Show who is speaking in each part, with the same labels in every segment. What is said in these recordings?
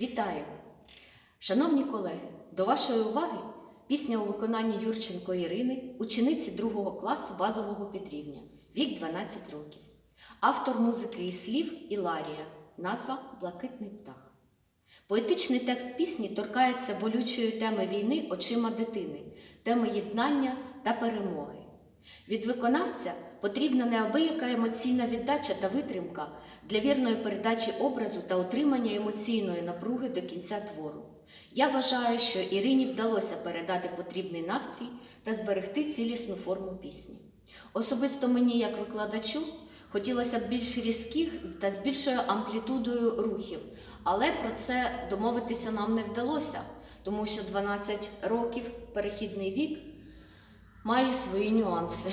Speaker 1: Вітаю! Шановні колеги, до вашої уваги пісня у виконанні Юрченко Ірини, учениці 2 класу базового підрівня, вік 12 років. Автор музики і слів Іларія, назва Блакитний птах. Поетичний текст пісні торкається болючої теми війни очима дитини, теми єднання та перемоги. Від виконавця потрібна неабияка емоційна віддача та витримка для вірної передачі образу та отримання емоційної напруги до кінця твору. Я вважаю, що Ірині вдалося передати потрібний настрій та зберегти цілісну форму пісні. Особисто мені, як викладачу, хотілося б більш різких та з більшою амплітудою рухів, але про це домовитися нам не вдалося, тому що 12 років перехідний вік має свої нюанси.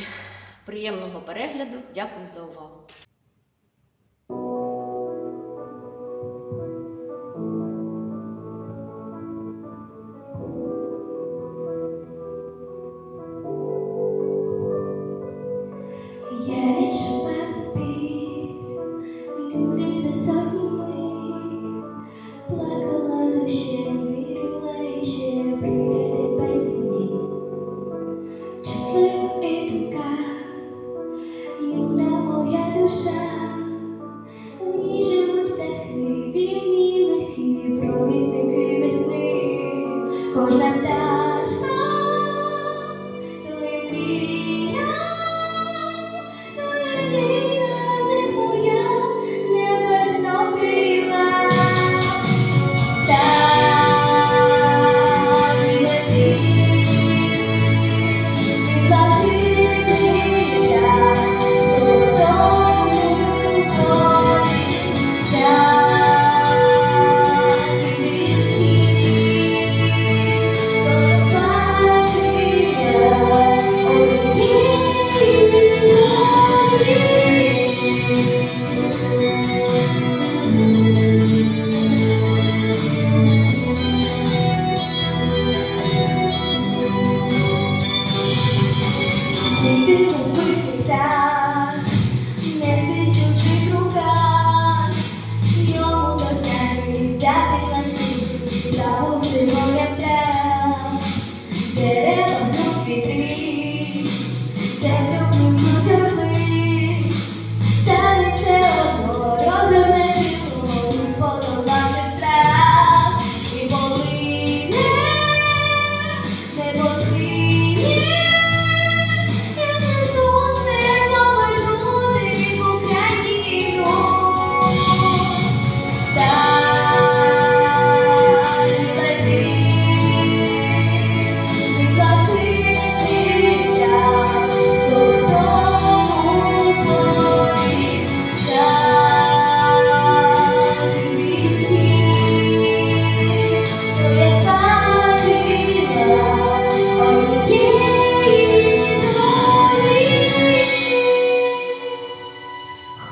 Speaker 1: Приємного перегляду, дякую за увагу.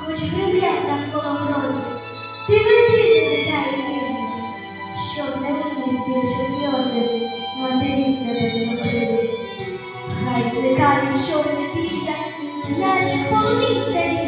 Speaker 2: хоч грибля навколо морозу, ти веди дитяю вірно, щоб не виніс більше сльози, матерів тебе зробили. Хай зникають чорні після, наші холодні чарі.